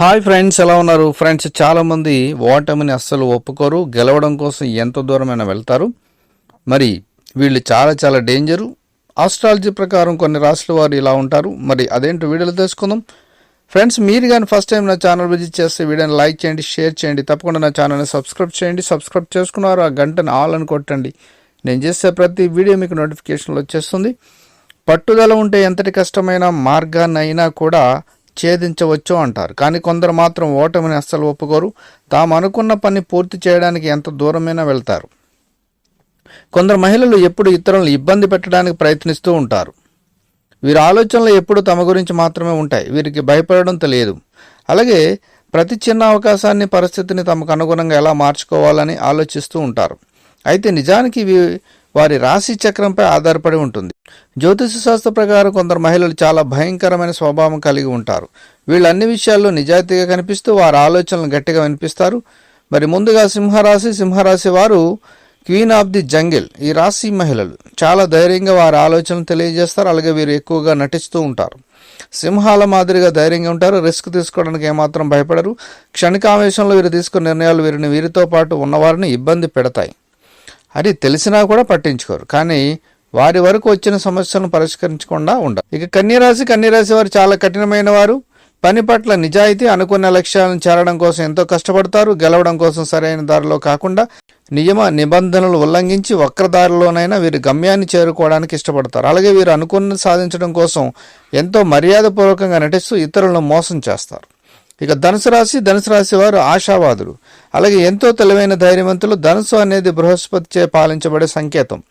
Hi friends ఎలా ఉన్నారు? Friends చాలామంది ఓటమిని అస్సలు ఒప్పుకోరు గెలవడం కోసం ఎంత దూరమైనా వెళ్తారు. మరి వీళ్ళు చాలా చాలా డేంజరు ఆస్ట్రాలజీ ప్రకారం కొన్ని రాష్ట్రాల వారు ఇలా ఉంటారు. మరి అదేంటో వీడియోలు తెలుసుకుందాం. ఫ్రెండ్స్ మీరు కానీ ఫస్ట్ టైం నా ఛానల్ విజిట్ చేస్తే వీడియోని లైక్ చేయండి షేర్ చేయండి. తప్పకుండా నా ఛానల్ని సబ్స్క్రైబ్ చేయండి. సబ్స్క్రైబ్ చేసుకున్నారు ఆ గంటను ఆల్ అని కొట్టండి. నేను చేసే ప్రతి వీడియో మీకు నోటిఫికేషన్లు వచ్చేస్తుంది. పట్టుదల ఉంటే ఎంతటి కష్టమైన మార్గాన్నైనా కూడా ఛేదించవచ్చు అంటారు. కానీ కొందరు మాత్రం ఓటమిని అస్సలు ఒప్పుకోరు. తాము అనుకున్న పని పూర్తి చేయడానికి ఎంత దూరమైనా వెళ్తారు. కొందరు మహిళలు ఎప్పుడు ఇతరులను ఇబ్బంది పెట్టడానికి ప్రయత్నిస్తూ ఉంటారు. వీరి ఆలోచనలు ఎప్పుడు తమ గురించి మాత్రమే ఉంటాయి. వీరికి భయపడడం తెలియదు. అలాగే ప్రతి చిన్న అవకాశాన్ని పరిస్థితిని తమకు అనుగుణంగా ఎలా మార్చుకోవాలని ఆలోచిస్తూ ఉంటారు. అయితే నిజానికి ఇవి వారి రాశి చక్రంపై ఆధారపడి ఉంటుంది. జ్యోతిష శాస్త్ర ప్రకారం కొందరు మహిళలు చాలా భయంకరమైన స్వభావం కలిగి ఉంటారు. వీళ్ళు అన్ని విషయాల్లో నిజాయితీగా కనిపిస్తూ వారి ఆలోచనలు గట్టిగా వినిపిస్తారు. మరి ముందుగా సింహరాశి సింహరాశి వారు క్వీన్ ఆఫ్ ది జంగిల్ ఈ రాశి మహిళలు. చాలా ధైర్యంగా వారి ఆలోచనలు తెలియజేస్తారు. అలాగే వీరు ఎక్కువగా నటిస్తూ ఉంటారు. సింహాల మాదిరిగా ధైర్యంగా ఉంటారు. రిస్క్ తీసుకోవడానికి ఏమాత్రం భయపడరు. క్షణికావేశంలో వీరు తీసుకున్న నిర్ణయాలు వీరిని వీరితో పాటు ఉన్నవారిని ఇబ్బంది పెడతాయి. అది తెలిసినా కూడా పట్టించుకోరు. కానీ వారి వరకు వచ్చిన సమస్యలను పరిష్కరించకుండా ఉండరు ఇక కన్యరాశి కన్యరాశి వారు చాలా కఠినమైన వారు. పని పట్ల నిజాయితీ అనుకున్న లక్ష్యాలను చేరడం కోసం ఎంతో కష్టపడతారు. గెలవడం కోసం సరైన దారిలో కాకుండా నియమ నిబంధనలు ఉల్లంఘించి వక్రదారిలోనైనా వీరు గమ్యాన్ని చేరుకోవడానికి ఇష్టపడతారు. అలాగే వీరు అనుకున్న సాధించడం కోసం ఎంతో మర్యాదపూర్వకంగా నటిస్తూ ఇతరులను మోసం చేస్తారు. ఇక ధనుసు రాశి ధనుసు రాశి వారు ఆశావాదులు. అలాగే ఎంతో తెలివైన ధైర్యవంతులు ధనుసు అనేది బృహస్పతి చే పాలించబడే సంకేతం.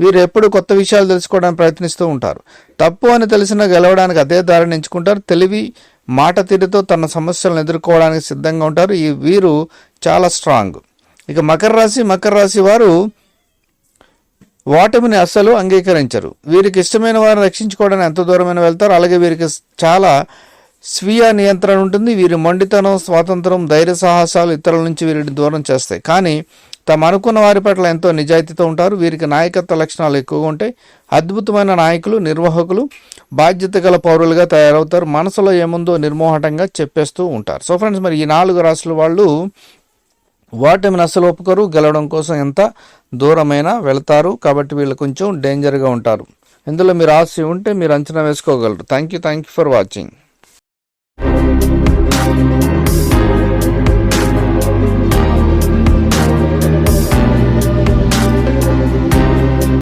వీరు ఎప్పుడు కొత్త విషయాలు తెలుసుకోవడానికి ప్రయత్నిస్తూ ఉంటారు. తప్పు అని తెలిసినా గెలవడానికి అదే దారిని ఎంచుకుంటారు. తెలివి మాట తీరుతో తన సమస్యలను ఎదుర్కోవడానికి సిద్ధంగా ఉంటారు. ఈ వీరు చాలా స్ట్రాంగ్. ఇక మకర రాశి మకర రాశి వారు ఓటమిని అస్సలు అంగీకరించరు. వీరికి ఇష్టమైన వారిని రక్షించుకోవడానికి ఎంత దూరమైన వెళ్తారు. అలాగే వీరికి చాలా స్వీయ నియంత్రణ ఉంటుంది. వీరి మొండితనం స్వాతంత్రం ధైర్య సాహసాలు ఇతరుల నుంచి వీరిని దూరం చేస్తాయి. కానీ తమ అనుకున్న వారి పట్ల ఎంతో నిజాయితీతో ఉంటారు. వీరికి నాయకత్వ లక్షణాలు ఎక్కువగా ఉంటాయి. అద్భుతమైన నాయకులు నిర్వాహకులు బాధ్యత గల పౌరులుగా తయారవుతారు. మనసులో ఏముందో నిర్మోహటంగా చెప్పేస్తూ ఉంటారు. సో ఫ్రెండ్స్ మరి ఈ నాలుగు రాసుల వాళ్ళు వాటిని అసలు ఒప్పుకోరు. గెలవడం కోసం ఎంత దూరమైనా వెళ్తారు. కాబట్టి వీళ్ళు కొంచెం డేంజర్గా ఉంటారు. ఇందులో మీరు ఆశ ఉంటే మీరు అంచనా వేసుకోగలరు. Thank you thank you for watching Thank you.